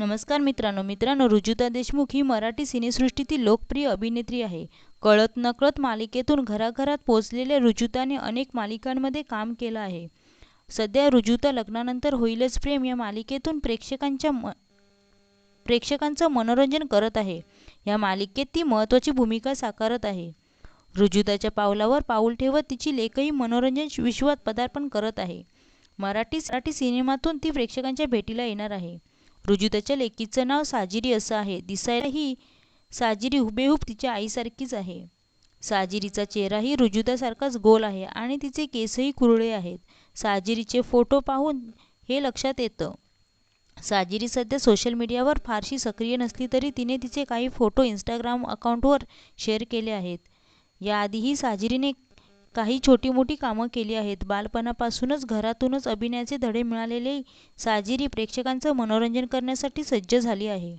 नमस्कार मित्रांनो मित्रांनो रुजुता देशमुख ही मराठी सिनेसृष्टीतील लोकप्रिय अभिनेत्री आहे. कळत नकळत मालिकेतून घराघरात पोचलेल्या रुजुताने अनेक मालिकांमध्ये काम केलं आहे. सध्या रुजुता लग्नानंतर होईलच प्रेम या मालिकेतून प्रेक्षकांच्या म प्रेक्षकांचं मनोरंजन करत आहे. या मालिकेत ती महत्त्वाची भूमिका साकारत आहे. रुजुताच्या पावलावर पाऊल ठेवत तिची लेखही मनोरंजन विश्वात पदार्पण करत आहे. मराठी मराठी सिनेमातून ती प्रेक्षकांच्या भेटीला येणार आहे. रुजुताच्या लेकीचं नाव साजिरी असं आहे. दिसायलाही साजिरी हुबेहूब तिच्या आईसारखीच आहे. साजिरीचा चेहराही रुजुतासारखाच गोल आहे आणि तिचे केसही कुरळे आहेत. साजिरीचे फोटो पाहून हे लक्षात येतं. साजिरी सध्या सोशल मीडियावर फारशी सक्रिय नसली तरी तिने तिचे काही फोटो इंस्टाग्राम अकाउंटवर शेअर केले आहेत. याआधीही साजिरीने काही छोटी मोठी कामं केली आहेत. बालपणापासूनच घरातूनच अभिनयाचे धडे मिळालेले साजिरी प्रेक्षकांचं मनोरंजन करण्यासाठी सज्ज झाली आहे.